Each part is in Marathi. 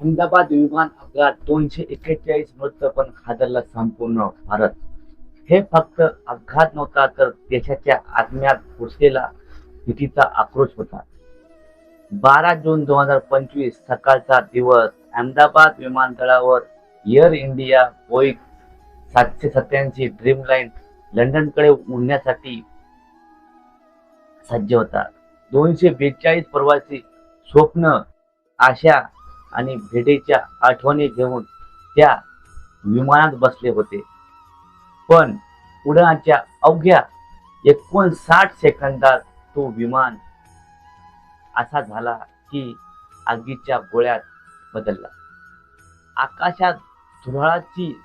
अहमदाबाद विमान अपघात दोनशे एक्केचाळीस मृत पण खादरला संपूर्ण भारत. हे फक्त अपघात नव्हता तर देशाच्या आत्म्यात घुसलेला भीतीचा आक्रोश होता. बारा जून दोन हजार पंचवीस सकाळचा दिवस अहमदाबाद विमानतळावर एअर इंडिया बोईक सातशे सत्याऐंशी ड्रीम लाईन लंडनकडे उडण्यासाठी सज्ज होता. दोनशे बेचाळीस प्रवासी स्वप्न आशा आणि भेटीच्या आठवणी घेऊन त्या विमानात बसले होते. पण उडाणाच्या अवघ्या एकोणसाठ सेकंदात तो विमान असा झाला की आगीच्या गोळ्यात बदलला. आकाशात धुराळाची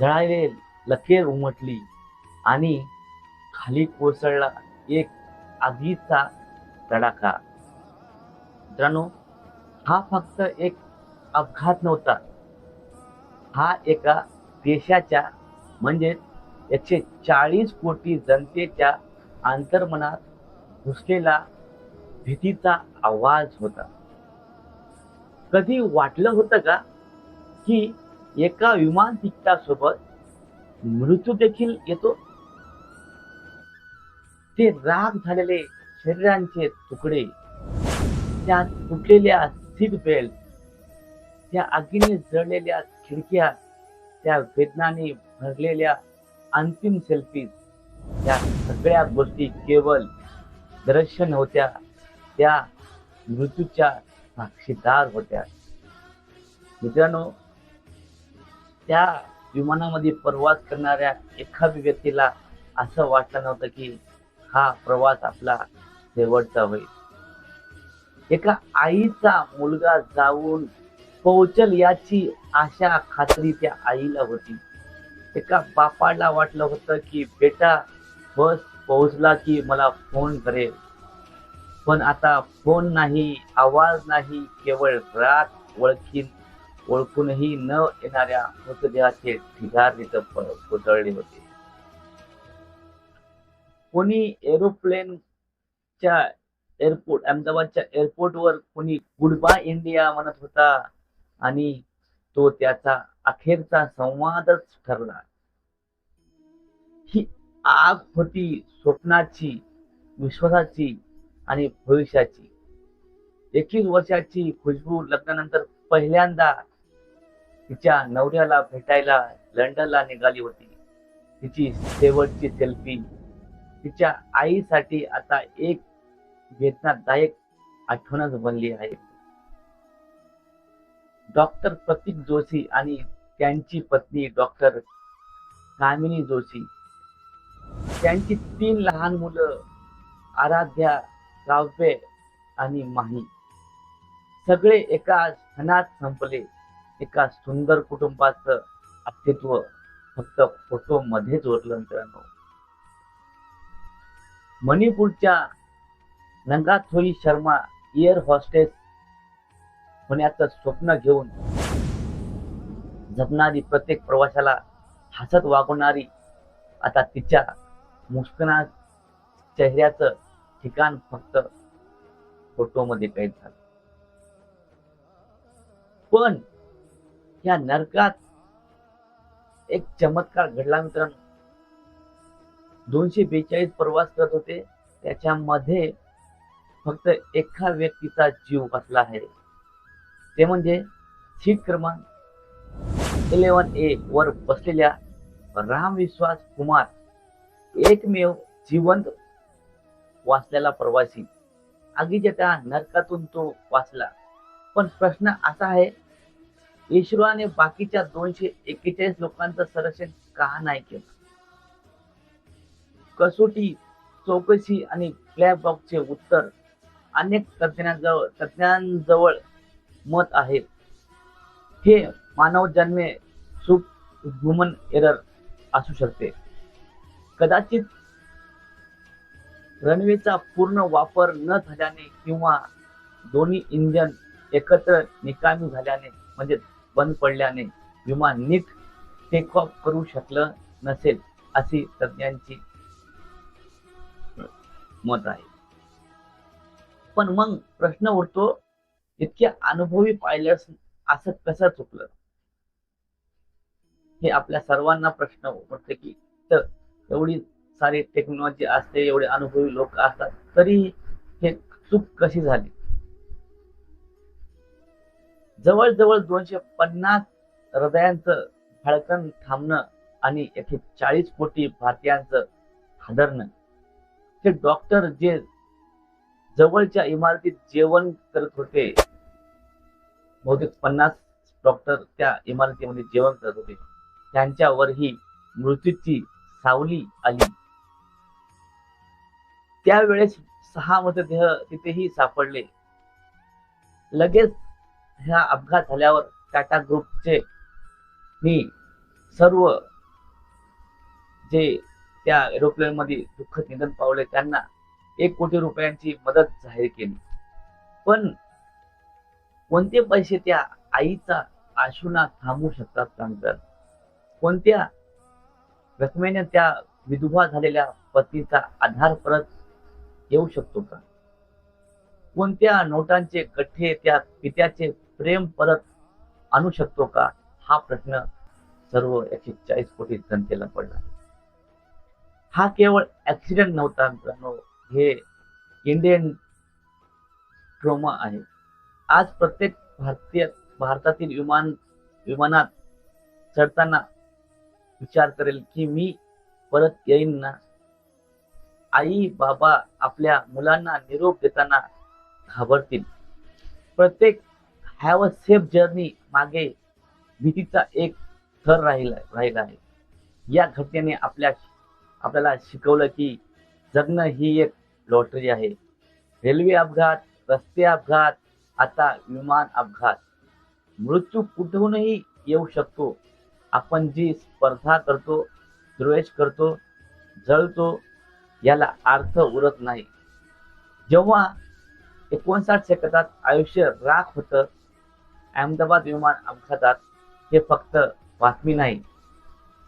जळाले लकेर उमटली आणि खाली कोसळला एक आगीचा तडाखा. मित्रांनो हा फक्त एक अपघात नव्हता. हा एका देशाच्या म्हणजे एकशे चाळीस कोटी जनतेच्या अंतर्मनात घुसलेला भीतीचा आवाज होता. कधी वाटलं होतं का की एका विमान तिकिटासोबत मृत्यू देखील येतो? ते राग झालेले शरीरांचे तुकडे त्या तुटलेल्या सीट बेल्ट त्या आगीने जळलेल्या खिडक्या त्या वेदनाने भरलेल्या अंतिम सेल्फीज त्या सगळ्या गोष्टी केवळ दृश्य नव्हत्या त्या मृत्यूच्या साक्षीदार होत्या. मित्रांनो त्या विमानामध्ये प्रवास करणाऱ्या एखाद्या व्यक्तीला असं वाटलं नव्हतं की हा प्रवास आपला शेवटचा होईल. एका आईचा मुलगा जाऊन पोहोचल याची आशा खात्री त्या आईला होती. एका बापाला वाटलं होतं की बेटा बस पोहोचला की मला फोन करेल. पण आता फोन नाही आवाज नाही केवळ रात ओळखीन ओळखूनही न येणाऱ्या मृतदेहाचे ढिगार तिथं कोसळले होते. कोणी एरोप्लेनच्या एअरपोर्ट अहमदाबादच्या एअरपोर्टवर कोणी गुड बाय इंडिया म्हणत होता आणि तो त्याचा अखेरचा संवादच ठरला. ही आग होती स्वप्नाची विश्वासाची आणि भविष्याची. एकवीस वर्षाची खुशबू लग्नानंतर पहिल्यांदा तिच्या नवऱ्याला भेटायला लंडनला निघाली होती. तिची शेवटची सेल्फी तिच्या आईसाठी आता एक वेदनादायक आठवणच बनली आहे डॉक्टर प्रतीक जोशी आणि त्यांची पत्नी डॉक्टर कामिनी जोशी. त्यांची तीन लहान मुलं आराध्या काव्य आणि माही. सगळे एका क्षणात संपले. एका सुंदर कुटुंबाचं अस्तित्व फक्त फोटो मध्येच उरलं मित्रांनो. मणिपूरच्या नंगाथोई शर्मा एअर हॉस्टेस होण्याचं स्वप्न घेऊन जपणारी प्रत्येक प्रवाशाला हसत वागवणारी आता तिच्या मुस्कना चेहऱ्याचं ठिकाण फक्त फोटोमध्ये कैद झालं. पण या नरकात एक चमत्कार घडला मित्रांनो. दोनशे बेचाळीस प्रवास करत होते. त्याच्यामध्ये फक्त एका व्यक्तीचा जीव वाचला आहे. ते म्हणजे सीट क्रमांक इलेव्हन ए वर बसलेल्या राम विश्वास कुमार. एकमेव जिवंत वाचलेला प्रवासी. आगीच्या त्या नरकातून तो वाचला. पण प्रश्न असा आहे ईश्वराने बाकीच्या दोनशे एक्केचाळीस लोकांचं संरक्षण का नाही केलं? कसोटी चौकशी आणि ब्लॅक बॉक्सचे उत्तर अनेक तज्ञांजवळ तज्ञांजवळ मत आहे. हे मानव जन्मे सुप ह्युमन एरर असू शकते. कदाचित रनवेचा पूर्ण वापर न झाल्याने किंवा दोन्ही इंजन एकत्र निकामी झाल्याने म्हणजे बंद पडल्याने विमान नीट टेक ऑफ करू शकलं नसेल अशी तज्ञांची मत आहे. पण मग प्रश्न उरतो इतक्या अनुभवी पायलट असं कसं चुकलं? हे आपल्या सर्वांना प्रश्न उमटते की तर एवढी सारी टेक्नॉलॉजी असते एवढे अनुभवी लोक असतात तरी हे चूक कशी झाली? जवळजवळ दोनशे पन्नास हृदयांचं धडकन थांबणं आणि एकशे चाळीस कोटी भारतीयांचं हादरणं ते डॉक्टर जे जवळच्या इमारतीत जेवण करत होते. बहुतेक पन्नास डॉक्टर त्या इमारतीमध्ये जेवण करत होते. त्यांच्यावरही मृत्यूची सावली आली. त्यावेळेस सहा मृतदेह तिथेही सापडले. लगेच ह्या अपघात झाल्यावर टाटा ग्रुपचे मी सर्व जे त्या एरोप्लेन मध्ये दुःखद निधन पावले त्यांना एक कोटी रुपयांची मदत जाहीर केली. पण कोणते पैसे त्या आईचा आशुना थांबू शकतात सांगतात कोणत्या रकमेने त्या विधवा झालेल्या पतीचा आधार परत येऊ शकतो का? कोणत्या नोटांचे गठ्ठे त्या पित्याचे प्रेम परत आणू शकतो का? हा प्रश्न सर्व एकशे चाळीस कोटी जनतेला पडला. हा केवळ ऍक्सिडेंट नव्हता मित्रांनो. हे इंडियन ट्रोमा आहे. आज प्रत्येक भारतीय भारतातील विमान विमानात चढताना विचार करेल की मी परत येईन ना? आई बाबा आपल्या मुलांना निरोप देताना घाबरतील. प्रत्येक हॅव अ सेफ जर्नी मागे भीतीचा एक थर राहिला राहिला आहे. या घटनेने आपल्या आपल्याला शिकवलं की जगणं ही एक लॉटरी आहे. रेल्वे अपघात रस्ते अपघात आता विमान अपघात. मृत्यू कुठूनही येऊ शकतो. आपण जी स्पर्धा करतो द्वेष करतो जळतो याला अर्थ उरत नाही. जेव्हा एकोणसाठ सेकंदात आयुष्य राख होतं अहमदाबाद विमान अपघातात हे फक्त बातमी नाही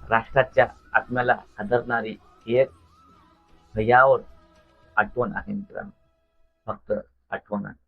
राष्ट्राच्या आत्म्याला हादरणारी एक भयावर आठवण आहे मित्रांनो. फक्त आठवण आहे.